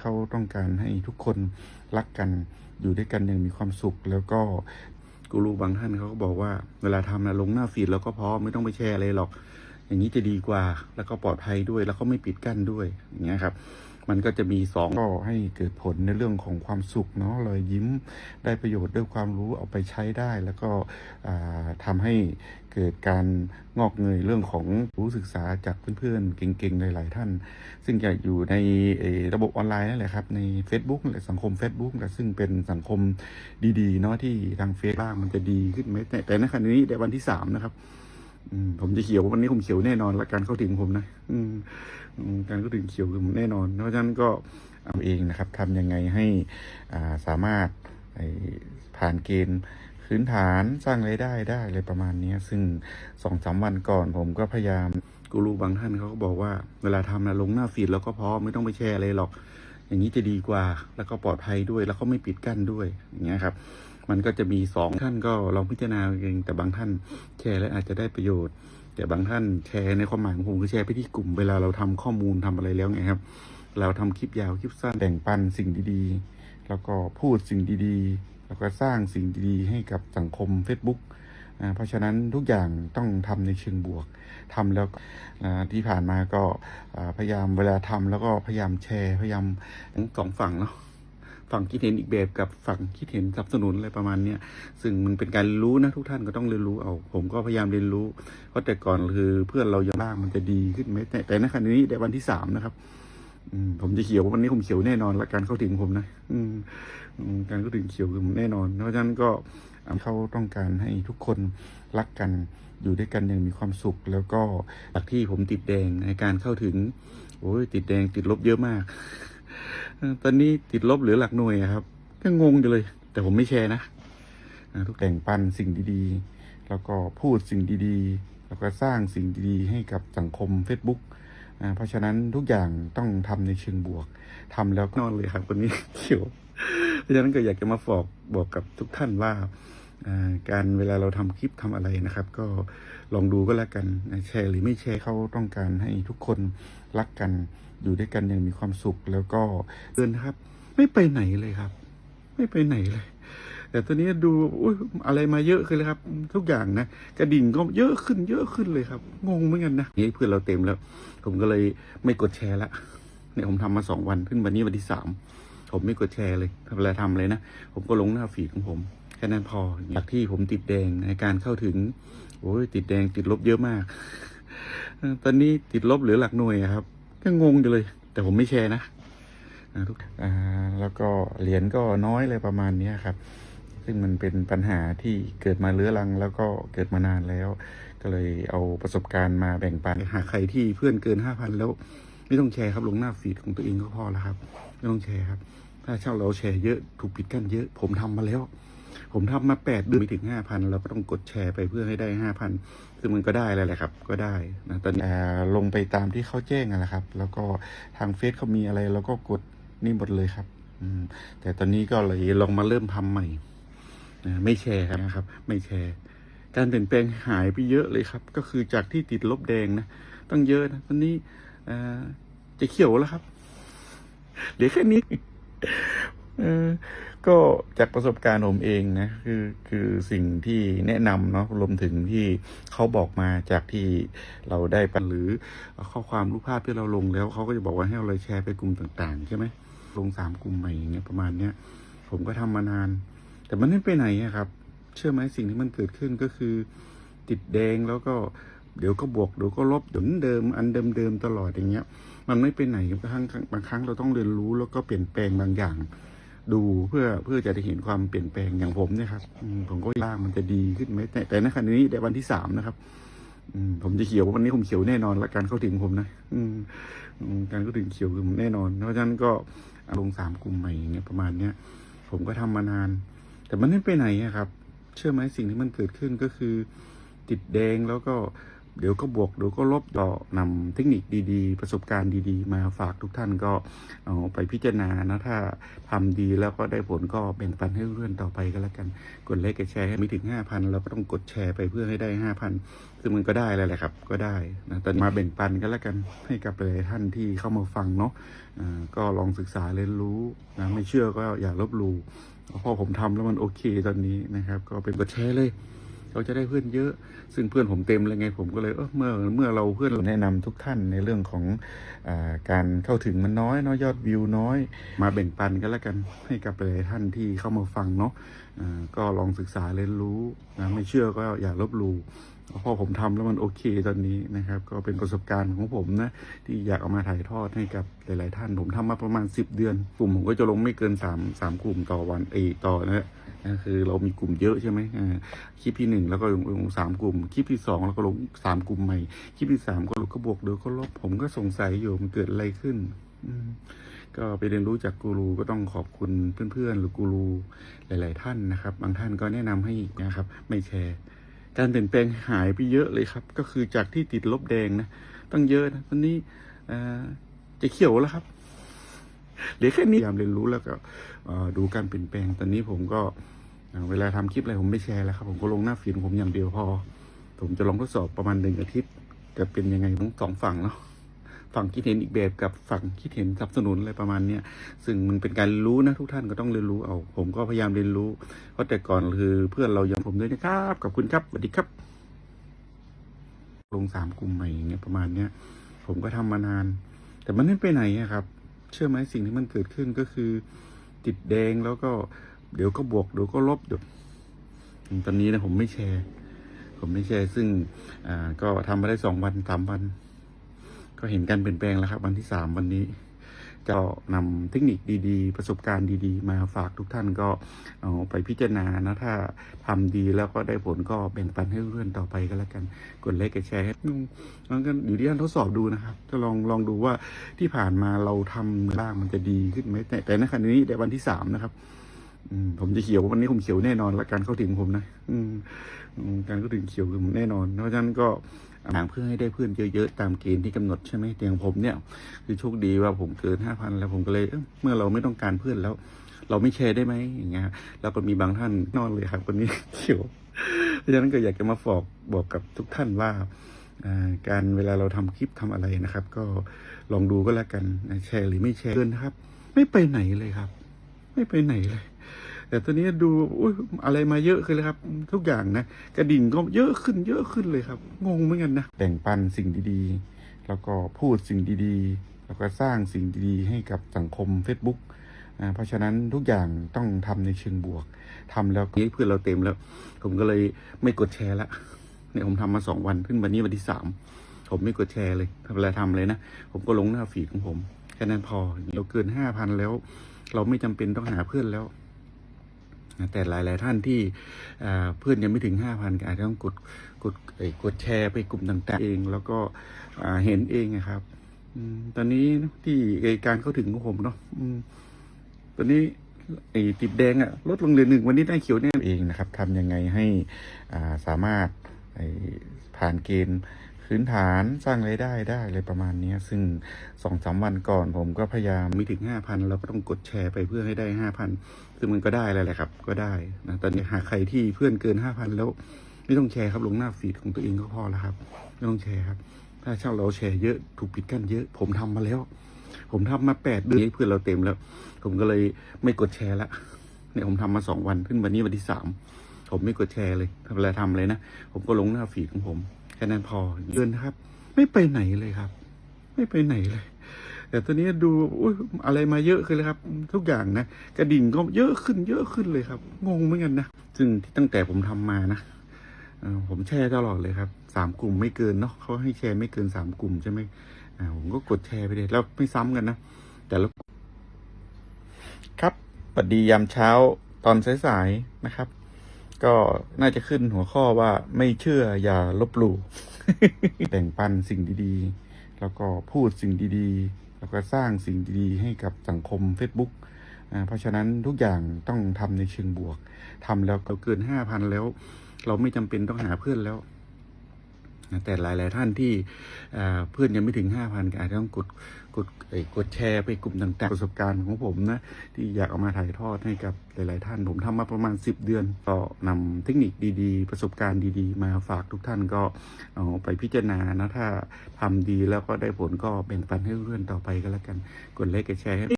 เขาต้องการให้ทุกคนรักกันอยู่ด้วยกันอย่างมีความสุข แล้วก็กูรูบางท่านเขาก็บอกว่า เวลาทำนะลงหน้าฟีดแล้วก็พอไม่ต้องไปแชร์อะไรหรอก อย่างนี้จะดีกว่า แล้วก็ปลอดภัยด้วย แล้วก็ไม่ปิดกั้นด้วยอย่างเงี้ยครับ มันก็จะมีสองก็ให้เกิดผลในเรื่องของความสุขเนาะรอยยิ้มได้ประโยชน์ด้วยความรู้เอาไปใช้ได้ แล้วก็อ่าทำให้เกิดการงอกเงยเรื่องของรู้ศึกษาจากเพื่อนๆ เก่งๆ หลายๆ ท่าน ซึ่งจะอยู่ในระบบออนไลน์นั่นแหละครับ ใน Facebook และสังคม Facebook นะซึ่งเป็นสังคมดีๆเนาะที่ทางเฟซบ้างมันจะดีขึ้นไหมแต่แต่ในขณะนี้ในวันที่สามนะครับ ผมจะเขียววันนี้ผมเขียวแน่นอนและการเข้าถึงผมนะอืมการเข้าถึงเขียวคือผมแน่นอน เพราะฉะนั้นก็เอาเองนะครับทำยังไงให้อ่าสามารถไอผ่านเกณฑ์พื้นฐานสร้างรายได้ได้อะไรประมาณนี้ซึ่งสองสามวันก่อนผมก็พยายามกูรูบางท่านเขาก็บอกว่า เวลาทำนะลงหน้าฟีดแล้วก็พอไม่ต้องไปแชร์อะไรหรอก อย่างนี้จะดีกว่า แล้วก็ปลอดภัยด้วย แล้วก็ไม่ปิดกั้นด้วยอย่างเงี้ยครับ มันก็จะมีสองท่านก็ลองพิจารณาเองแต่บางท่านแชร์แล้วอาจจะได้ประโยชน์ แต่บางท่านแชร์ในความหมายของผมคือแชร์ไปที่กลุ่มเวลาเราทำข้อมูลทำอะไรแล้วไงครับ เราทำคลิปยาวคลิปสั้นแบ่งปันสิ่งดีๆ แล้วก็พูดสิ่งดีๆ แล้วก็สร้างสิ่งดีๆ ให้กับสังคม Facebook อ่าเพราะฉะนั้นทุกอย่างต้องทำในเชิงบวกทำแล้วที่ผ่านมาก็พยายามเวลาทำแล้วก็พยายามแชร์พยายามสองฝั่งเนาะ ฝั่งคิดเห็นอีกแบบกับฝั่งคิดเห็นสนับสนุนอะไรประมาณเนี้ยซึ่งมันเป็นการเรียนรู้นะทุกท่านก็ต้องเรียนรู้เอา ผมก็พยายามเรียนรู้ เพราะแต่ก่อนคือเพื่อนเรายังบ้างมันจะดีขึ้นไหมแต่แต่ในขณะนี้ในวันที่สามนะครับผมจะเขียววันนี้ผมเขียวแน่นอนและการเข้าถึงผมนะอืมการเข้าถึงเขียวคือผมแน่นอน เพราะฉะนั้นก็เขาต้องการให้ทุกคนรักกันอยู่ด้วยกันอย่างมีความสุข แล้วก็จากที่ผมติดแดงในการเข้าถึงโอ้ยติดแดงติดลบเยอะมาก ตอนนี้ติดลบเหลือหลักหน่วยครับ ก็งงอยู่เลย แต่ผมไม่แชร์นะทุกแต่งปันสิ่งดีๆ แล้วก็พูดสิ่งดีๆ แล้วก็สร้างสิ่งดีๆ ให้กับสังคม Facebook เพราะฉะนั้นทุกอย่างต้องทำในเชิงบวกทำแล้วนอนเลยครับคนนี้เขียว เพราะฉะนั้นก็อยากจะมาบอกบอกกับทุกท่านว่า การเวลาเราทำคลิปทำอะไรนะครับ ก็ลองดูก็แล้วกันแชร์หรือไม่แชร์เขาต้องการให้ทุกคนรักกันอยู่ด้วยกันอย่างมีความสุขแล้วก็เดินครับ ไม่ไปไหนเลยครับ ไม่ไปไหนเลย แต่ตอนนี้ดูอุ๊ยอะไรมาเยอะขึ้นเลยครับ ทุกอย่างนะกระดิ่งก็เยอะขึ้นเยอะขึ้นเลยครับ งงเหมือนกันนะนี่เพื่อนเราเต็มแล้ว ผมก็เลยไม่กดแชร์ละเนี่ยผมทำมาสองวันขึ้นวันนี้วันที่สามผมไม่กดแชร์เลยทำอะไรทำเลยนะผมก็ลงหน้าฟีดของผม แค่นั้นพอจากที่ผมติดแดงในการเข้าถึงโอ้ยติดแดงติดลบเยอะมากเออตอนนี้ติดลบเหลือหลักหน่วยอะครับ ก็งงอยู่เลย แต่ผมไม่แชร์นะอ่าทุกอ่าแล้วก็เหรียญก็น้อยเลยประมาณเนี้ยครับ ซึ่งมันเป็นปัญหาที่เกิดมาเรื้อรัง แล้วก็เกิดมานานแล้ว ก็เลยเอาประสบการณ์มาแบ่งปันหากใครที่เพื่อนเกินห้าพันแล้วไม่ต้องแชร์ครับลงหน้าฟีดของตัวเองก็พอแล้วครับ ไม่ต้องแชร์ครับ ถ้าเช่าเราแชร์เยอะถูกปิดกั้นเยอะ ผมทำมาแล้ว ผมทำมาแปดเดือนไม่ถึงห้าพันเราก็ต้องกดแชร์ไปเพื่อให้ได้ห้าพันซึ่งมันก็ได้แล้วแหละครับ ก็ได้นะตอนนี้อ่าลงไปตามที่เขาแจ้งอะแหละครับ แล้วก็ทางเฟซเขามีอะไรเราก็กดนี่หมดเลยครับ อืม แต่ตอนนี้ก็เลยลองมาเริ่มทำใหม่นะไม่แชร์ครับนะครับ ไม่แชร์ การเปลี่ยนแปลงหายไปเยอะเลยครับ ก็คือจากที่ติดลบแดงนะต้องเยอะนะตอนนี้อ่าจะเขียวแล้วครับเหลือแค่นี้เออ ก็จากประสบการณ์ผมเองนะคือคือสิ่งที่แนะนำเนาะรวมถึงที่เขาบอกมาจากที่เราได้ไปหรือข้อความรูปภาพที่เราลงแล้วเขาก็จะบอกว่าให้เราเลยแชร์ไปกลุ่มต่างๆ ใช่ไหมลงสามกลุ่มใหม่อย่างเงี้ยประมาณเนี้ยผมก็ทำมานาน แต่มันไม่ไปไหนอะครับ เชื่อไหมสิ่งที่มันเกิดขึ้นก็คือ ติดแดงแล้วก็เดี๋ยวก็บวกเดี๋ยวก็ลบเดี๋ยวเดิมอันเดิมๆตลอดอย่างเงี้ย มันไม่ไปไหนบางครั้งบางครั้งเราต้องเรียนรู้แล้วก็เปลี่ยนแปลงบางอย่าง ดูเพื่อเพื่อจะได้เห็นความเปลี่ยนแปลงอย่างผมเนี่ยครับผมก็บ้างมันจะดีขึ้นไหมแต่แต่ในขณะนี้ในวันที่สามนะครับผมจะเขียววันนี้ผมเขียวแน่นอนและการเข้าถึงผมนะการเข้าถึงเขียวคือผมแน่นอน เพราะฉะนั้นก็ลงสามกลุ่มใหม่อย่างเงี้ยประมาณเนี้ยผมก็ทำมานาน แต่มันไม่ไปไหนครับ เชื่อไหมสิ่งที่มันเกิดขึ้นก็คือ ติดแดงแล้วก็ เดี๋ยวก็บวกเดี๋ยวก็ลบก็นำเทคนิคดีๆ ประสบการณ์ดีๆ มาฝากทุกท่านก็เอาไปพิจารณานะถ้าทำดีแล้วก็ได้ผลก็แบ่งปันให้เพื่อนต่อไปก็แล้วกัน กดไลค์กดแชร์ให้ไม่ถึง 5,000 เราก็ต้องกดแชร์ไปเพื่อให้ได้ 5,000 ซึ่งมันก็ได้แล้วแหละครับก็ได้นะแต่มาแบ่งปันกันแล้วกันให้กับหลายๆท่านที่เข้ามาฟังเนาะก็ลองศึกษาเรียนรู้นะไม่เชื่อก็อย่าลบหลู่เพราะผมทำแล้วมันโอเคตอนนี้นะครับ ก็เป็นกดแชร์เลย เขาจะได้เพื่อนเยอะ ซึ่งเพื่อนผมเต็มเลยไง ผมก็เลยเออเมื่อเมื่อเราเพื่อนเราแนะนำทุกท่านในเรื่องของอการเข้าถึงมันน้อยเนาะยอดวิวน้อย มาแบ่งปันกันแล้วกันให้กับหลายท่านที่เข้ามาฟังเนาะก็ลองศึกษาเรียนรู้นะไม่เชื่อก็อย่าลบหลู่ พราะผมทำแล้วมันโอเคตอนนี้นะครับ ก็เป็นประสบการณ์ของผมนะ ที่อยากเอามาถ่ายทอดให้กับหลาย ๆ ท่าน ผมทำมาประมาณ 10 เดือน กลุ่มผมก็จะลงไม่เกิน3 3กลุ่มต่อวันเอต่อนะนะคือเรามีกลุ่มเยอะใช่ไหมคลิปที่หนึ่งแล้วก็ลงสามกลุ่ม คลิปที่สองแล้วก็ลงสามกลุ่มใหม่ คลิปที่สามก็ลงก็บวกเดี๋ยวก็ลบ ผมก็สงสัยอยู่มันเกิดอะไรขึ้น ก็ไปเรียนรู้จากกูรูก็ต้องขอบคุณเพื่อนๆ หรือกูรูหลาย ๆ ท่านนะครับ บางท่านก็แนะนำให้นะครับ ไม่แชร์ การเปลี่ยนแปลงหายไปเยอะเลยครับ ก็คือจากที่ติดลบแดงนะตั้งเยอะนะตอนนี้จะเขียวแล้วครับเหลือแค่นี้พยายามเรียนรู้แล้วก็ดูการเปลี่ยนแปลงตอนนี้ผมก็เวลาทำคลิปอะไรผมไม่แชร์แล้วครับ ผมก็ลงหน้าฟีดผมอย่างเดียวพอ ผมจะลองทดสอบประมาณหนึ่งอาทิตย์จะเป็นยังไงทั้งสองฝั่งเนาะ ฝั่งคิดเห็นอีกแบบกับฝั่งคิดเห็นสนับสนุนอะไรประมาณเนี้ยซึ่งมันเป็นการรู้นะทุกท่านก็ต้องเรียนรู้เอา ผมก็พยายามเรียนรู้เพราะแต่ก่อนคือเพื่อนเรายังผมด้วยนะครับขอบคุณครับสวัสดีครับ ลงสามกลุ่มใหม่อย่างเงี้ยประมาณเนี้ยผมก็ทำมานาน แต่มันไม่ไปไหนครับ เชื่อไหมสิ่งที่มันเกิดขึ้นก็คือติดแดงแล้วก็เดี๋ยวก็บวกเดี๋ยวก็ลบเดี๋ยวตอนนี้นะผมไม่แชร์ ผมไม่แชร์ซึ่งอ่าก็ทำมาได้สองวันสามวัน ก็เห็นการเปลี่ยนแปลงแล้วครับ วันที่สามวันนี้จะนำเทคนิคดีๆ ประสบการณ์ดีๆ มาฝากทุกท่านก็เอาไปพิจารณานะ ถ้าทำดีแล้วก็ได้ผลก็แบ่งปันให้เพื่อนต่อไปก็แล้วกัน กดไลค์กดแชร์ให้ลองกันอยู่ที่ท่านทดสอบดูนะครับ จะลองลองดูว่าที่ผ่านมาเราทำบ้างมันจะดีขึ้นไหมแต่แต่ในขณะนี้ในวันที่สามนะครับผมจะเขียววันนี้ผมเขียวแน่นอนและการเข้าถึงผมนะ อืการเข้าถึงเขียวคือผมแน่นอน เพราะฉะนั้นก็ หาเพื่อให้ได้เพื่อนเยอะๆตามเกณฑ์ที่กำหนดใช่ไหมแต่อย่างผมเนี่ยคือโชคดีว่าผมเกินห้าพันแล้วผมก็เลยเมื่อเราไม่ต้องการเพื่อนแล้ว เราไม่แชร์ได้ไหมอย่างเงี้ยแล้วก็มีบางท่านนอนเลยครับคนนี้เขียวเพราะฉะนั้นก็อยากจะมาฝอกบอกกับทุกท่านว่าการเวลาเราทำคลิปทำอะไรนะครับ ก็ลองดูก็แล้วกันแชร์หรือไม่แชร์เกินนะครับ ไม่ไปไหนเลยครับ ไม่ไปไหนเลย แต่ตอนนี้ดูอุ๊ยอะไรมาเยอะขึ้นเลยครับ ทุกอย่างนะกระดิ่งก็เยอะขึ้นเยอะขึ้นเลยครับ งงเหมือนกันนะแบ่งปันสิ่งดีๆ แล้วก็พูดสิ่งดีๆ แล้วก็สร้างสิ่งดีๆ ให้กับสังคม Facebook อ่าเพราะฉะนั้นทุกอย่างต้องทำในเชิงบวกทำแล้วนี้เพื่อนเราเต็มแล้ว ผมก็เลยไม่กดแชร์ละเนี่ยผมทำมาสองวันขึ้นวันนี้วันที่สามผมไม่กดแชร์เลยเวลาทำเลยนะ ผมก็ลงหน้าฟีดของผม แค่นั้นพอเราเกินห้าพันแล้ว เราไม่จำเป็นต้องหาเพื่อนแล้ว แต่หลาย ๆ ท่านที่เพื่อนยังไม่ถึงห้าพันก็อาจจะต้องกดกดกดแชร์ไปกลุ่มต่าง ๆ เอง แล้วก็เห็นเองนะครับตอนนี้ที่การเข้าถึงของผมเนาะอตอนนี้ไอ้ติดแดงอะลดลงเหลือหนึ่งวันนี้ได้เขียวแน่เองนะครับทำยังไงให้สามารถผ่านเกณฑ์ พื้นฐานสร้างรายได้ได้อะไรประมาณนี้ซึ่งสองสามวันก่อนผมก็พยายามไม่ถึงห้าพันเราก็ต้องกดแชร์ไปเพื่อให้ได้ห้าพันซึ่งมันก็ได้แล้วแหละครับ ก็ได้นะตอนนี้หากใครที่เพื่อนเกินห้าพันแล้วไม่ต้องแชร์ครับลงหน้าฟีดของตัวเองก็พอแล้วครับ ไม่ต้องแชร์ครับ ถ้าเช่าเราแชร์เยอะถูกปิดกั้นเยอะ ผมทำมาแล้ว ผมทำมาแปดเดือนเพื่อนเราเต็มแล้ว ผมก็เลยไม่กดแชร์ละเนี่ยผมทำมาสองวันขึ้นวันนี้วันที่สามผมไม่กดแชร์เลยเวลาทำเลยนะ ผมก็ลงหน้าฟีดของผม แค่นั้นพอเดินนครับ ไม่ไปไหนเลยครับ ไม่ไปไหนเลย แต่ตอนนี้ดูอุ๊ยอะไรมาเยอะขึ้นเลยครับ ทุกอย่างนะกระดิ่งก็เยอะขึ้น เยอะขึ้นเลยครับ งงเหมือนกันนะซึ่งที่ตั้งแต่ผมทำมานะผมแชร์ตลอดเลยครับสามกลุ่มไม่เกินเนาะเขาให้แชร์ไม่เกินสามกลุ่มใช่ไหมผมก็กดแชร์ไปเลยแล้วไม่ซ้ำกันนะแต่ละครับสวัสดียามเช้าตอนสายๆนะครับ ก็น่าจะขึ้นหัวข้อว่าไม่เชื่ออย่าลบหลู่แบ่งปันสิ่งดีๆ แล้วก็พูดสิ่งดีๆ แล้วก็สร้างสิ่งดีๆ ให้กับสังคม Facebook เพราะฉะนั้นทุกอย่างต้องทำในเชิงบวกทำแล้วเราเกินห้าพันแล้ว เราไม่จำเป็นต้องหาเพื่อนแล้ว นะแต่หลายๆท่านที่เพื่อนยังไม่ถึง 5,000ก็อาจจะต้องกดกดกดแชร์ไปกลุ่มต่างๆ ประสบการณ์ของผมนะ ที่อยากเอามาถ่ายทอดให้กับหลาย ๆ ท่าน ผมทำมาประมาณ 10 เดือน ก็นำเทคนิคดีๆ ประสบการณ์ดีๆ มาฝากทุกท่านก็เอาไปพิจารณานะ ถ้าทำดีแล้วก็ได้ผลก็แบ่งปันให้เพื่อนต่อไปก็แล้วกัน กดไลค์กดแชร์ให้